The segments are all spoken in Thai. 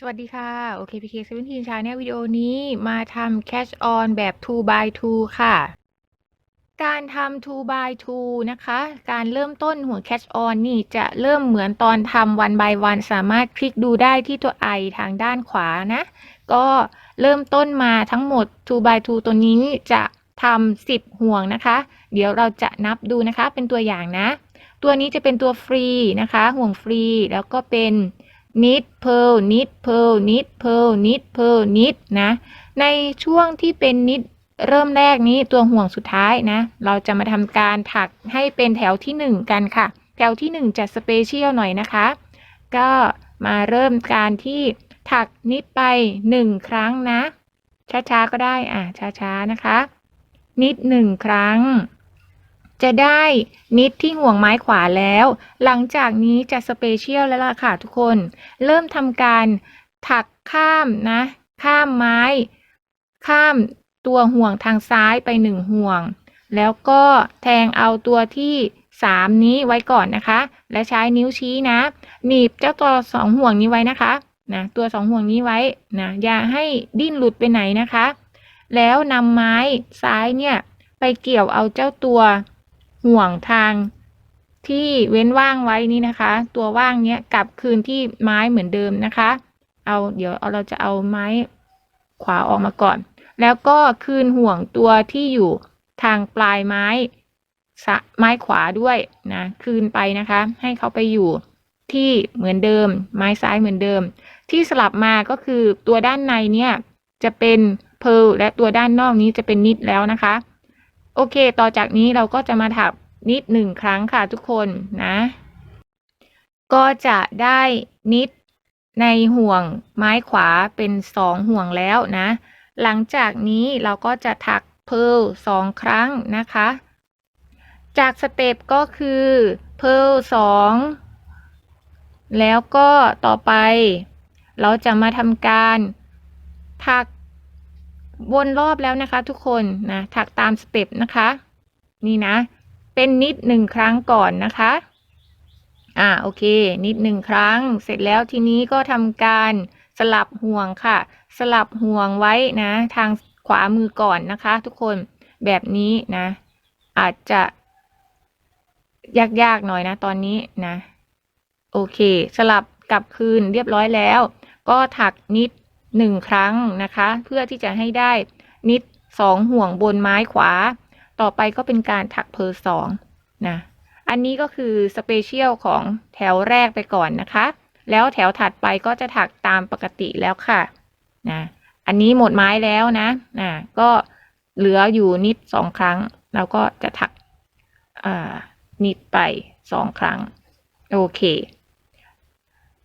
สวัสดีค่ะ OKPK 17 Channel วิดีโอนี้มาทำ Catch on แบบ 2 by 2 ค่ะ การทำ2 by 2 นะคะ การเริ่มต้นหัว Catch on นี่จะเริ่มเหมือนตอนทำ one by one สามารถคลิกดูได้ที่ตัว i ทางด้านขวานะ ก็เริ่มต้นมาทั้งหมด2 by 2 ตัวนี้จะทำ10 ห่วงนะคะ เดี๋ยวเราจะนับดูนะคะเป็นตัวอย่างนะ ตัวนี้จะเป็นตัวฟรีนะคะ ห่วงฟรีแล้วก็เป็น knit pearl knit pearl knit pearl n i t pearl n i t นะ ในช่วงที่เป็น knit เริ่มแรกนี้ตัวห่วงสุดท้ายนะ เราจะมาทำการถักให้เป็นแถวที่ 1 กันค่ะ แถวที่ 1 จะสเปเชียลหน่อยนะคะ ก็มาเริ่มการที่ถักนิดไป 1 ครั้งนะ ช้าๆก็ได้อะช้าๆนะคะ นิด 1 ครั้ง จะได้นิดที่ห่วงไม้ขวาแล้ว หลังจากนี้จะสเปเชียลแล้วล่ะค่ะทุกคน เริ่มทำการถักข้ามนะ ข้ามไม้ ข้ามตัวห่วงทางซ้ายไปหนึ่งห่วง แล้วก็แทงเอาตัวที่สามนี้ไว้ก่อนนะคะ และใช้นิ้วชี้นะ หนีบเจ้าตัวสองห่วงนี้ไว้นะคะนะตัวสองห่วงนี้ไว้นะอย่าให้ดิ้นหลุดไปไหนนะคะ แล้วนำไม้ซ้ายเนี่ยไปเกี่ยวเอาเจ้าตัว ห่วงทางที่เว้นว่างไว้นี่นะคะ ตัวว่างเนี้ยกลับคืนที่ไม้เหมือนเดิมนะคะ เอาเดี๋ยวเเราจะเอาไม้ขวาออกมาก่อน แล้วก็คืนห่วงตัวที่อยู่ทางปลายไม้ไม้ขวาด้วยนะคืนไปนะคะ ให้เขาไปอยู่ที่เหมือนเดิม ไม้ซ้ายเหมือนเดิม ที่สลับมาก็คือตัวด้านในเนี่ยจะเป็นเพลและตัวด้านนอกนี้จะเป็นนิดแล้วนะคะ โอเค ต่อจากนี้เราก็จะมาถักนิดหนึ่งครั้งค่ะทุกคนนะ ก็จะได้นิดในห่วงไม้ขวาเป็นสองห่วงแล้วนะ หลังจากนี้เราก็จะถักเพลสองครั้งนะคะ จากสเต็ปก็คือเพลสองแล้วก็ต่อไป เราจะมาทำการถัก วนรอบแล้วนะคะทุกคนนะถักตามสเต็ปนะคะ นี่นะ เป็นนิดหนึ่งครั้งก่อนนะคะ อ่าโอเค นิดหนึ่งครั้ง เสร็จแล้วทีนี้ก็ทำการสลับห่วงค่ะ สลับห่วงไว้นะ ทางขวามือก่อนนะคะ ทุกคนแบบนี้นะ อาจจะยากๆหน่อยนะ ตอนนี้นะ โอเค สลับกลับคืนเรียบร้อยแล้ว ก็ถักนิด หนึ่งครั้งนะคะ เพื่อที่จะให้ได้นิดสองห่วงบนไม้ขวา ต่อไปก็เป็นการถักเพอร์สองนะ อันนี้ก็คือสเปเชียลของแถวแรกไปก่อนนะคะ แล้วแถวถัดไปก็จะถักตามปกติแล้วค่ะนะอันนี้หมดไม้แล้วนะนะก็เหลืออยู่นิดสองครั้งเราก็จะถักนิดไปสองครั้ง โอเค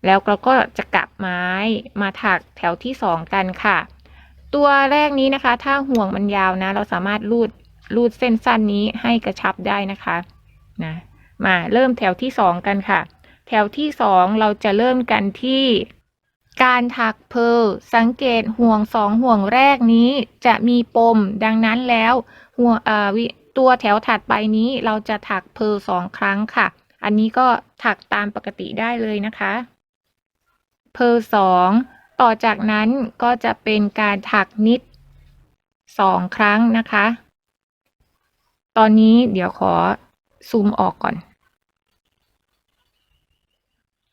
แล้วเราก็จะกลับไม้มาถักแถวที่สองกันค่ะ ตัวแรกนี้นะคะ ถ้าห่วงมันยาวนะ เราสามารถรูดรูดเส้นสั้นนี้ให้กระชับได้นะคะนะมาเริ่มแถวที่สองกันค่ะ แถวที่สองเราจะเริ่มกันที่การถักเพลสังเกตห่วงสองห่วงแรกนี้จะมีปมดังนั้นแล้วห่วงเอ่อวิตัวแถวถัดไปนี้เราจะถักเพลสองครั้งค่ะ อันนี้ก็ถักตามปกติได้เลยนะคะ เพลสองต่อจากนั้นก็จะเป็นการถักนิดสองครั้งนะคะ ตอนนี้เดี๋ยวขอซูมออกก่อน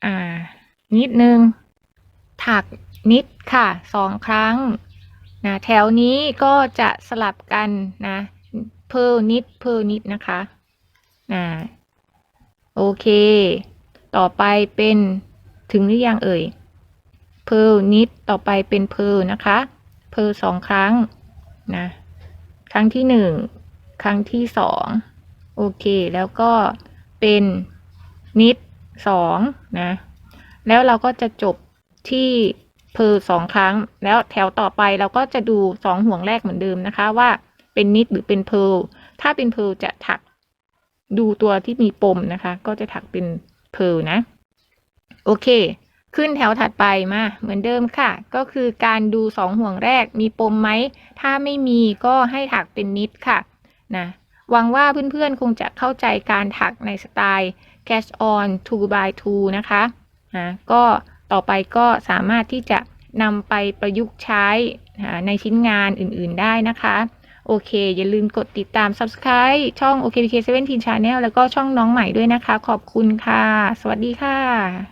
อ่า นิดนึง ถักนิดค่ะสองครั้งนะแถวนี้ก็จะสลับกันนะเพลนิดเพลนิดนะคะอ่าโอเค ต่อไปเป็นถึงหรือยังเอ่ย เพลนิดต่อไปเป็นเพลนะคะเพลสองครั้งนะครั้งที่หนึ่งครั้งที่สองโอเค แล้วก็เป็นนิดสองนะแล้วเราก็จะจบที่เพลสองครั้ง แล้วแถวต่อไปเราก็จะดูสองห่วงแรกเหมือนเดิมนะคะว่าเป็นนิดหรือเป็นเพลถ้าเป็นเพลจะถักดูตัวที่มีปมนะคะ ก็จะถักเป็นเพลนะ โอเค ขึ้นแถวถัดไปมาเหมือนเดิมค่ะ ก็คือการดูสองห่วงแรกมีปมไหม ถ้าไม่มีก็ให้ถักเป็นนิดค่ะนะหวังว่าเพื่อนๆ คงจะเข้าใจการถักในสไตล์ catch on 2 by 2 นะคะนะก็ต่อไปก็สามารถที่จะนำไปประยุกต์ใช้ในชิ้นงานอื่นๆได้นะคะ โอเค อย่าลืมกดติดตาม Subscribe ช่อง OKPK 17 Channel แล้วก็ช่องน้องใหม่ด้วยนะคะ ขอบคุณค่ะ สวัสดีค่ะ